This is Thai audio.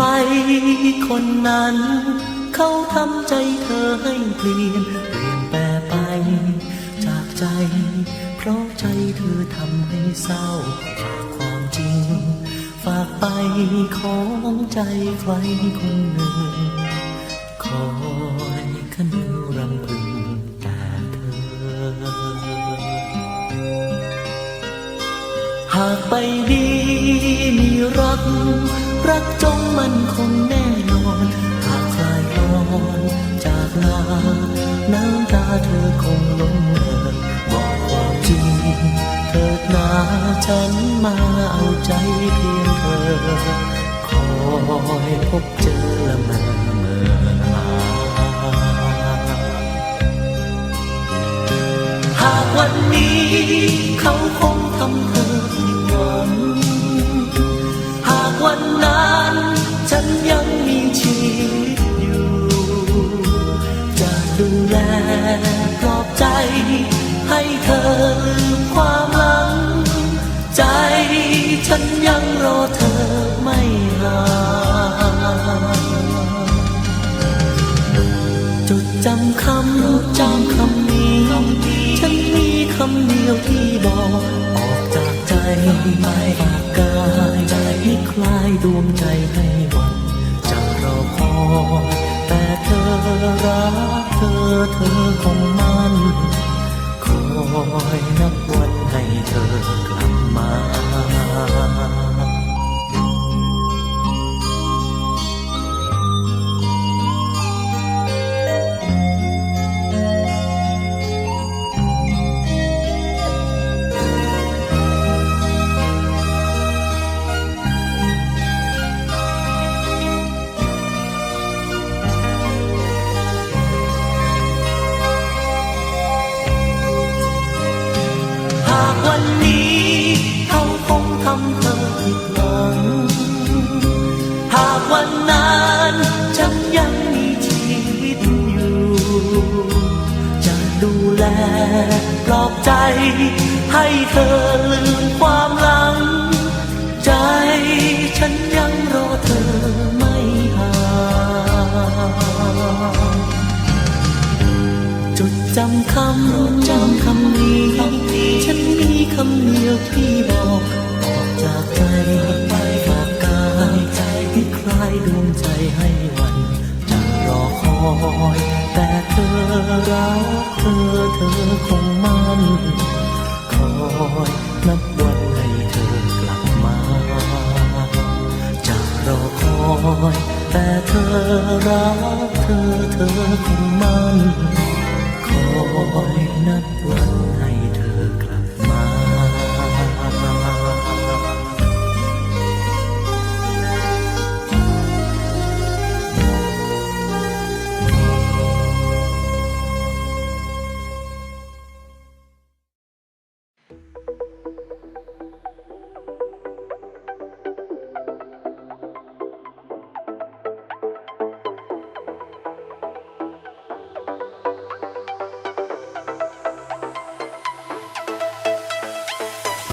รคนนั้น เขาทำใจเธอให้เปลี่ยน เปลี่ยนแปลไป จากใจ เพราะใจเธอทำให้เศร้าฝากความจริง ฝากไปของใจใครคนหนึ่ง คอยคันรำพึงแต่เธอ หากไปดีมีรัก รักจงมันคงแน่นอนหากคลายร้อนจากลาน้ำตาเธอคงลงเอ่ยบอกความจริงเถิดนาฉันมาเอาใจเพียงเธอ คอยพบเจอละเมอเมื่อหาหากวันนี้เขาคงทำ ใจฉันยังรอเธอไม่ห่างจดจำคำจำคำนี้ ฉันมีคำเดียวที่บอกออกจากใจไปกายใจให้คลายดวงใจให้หวันจะรอคอยแต่เธอรักเธอเธอคงมันคอยนับวัน ให้เธอกลับมา วันนี้เขาคงทำเธอผิดหวังหากวันนั้นฉันยังมีชีวิตอยู่ จะดูแลปลอบใจ ให้เธอลืมความหลัง ใจฉันยังร วงใจให้วันจะรอคอย แต่เธอรักเธอเธอคงมั่นคอยนับวันให้เธอกลับมาจะรอคอย แต่เธอรักเธอเธอคงมั่นคอยนับวัน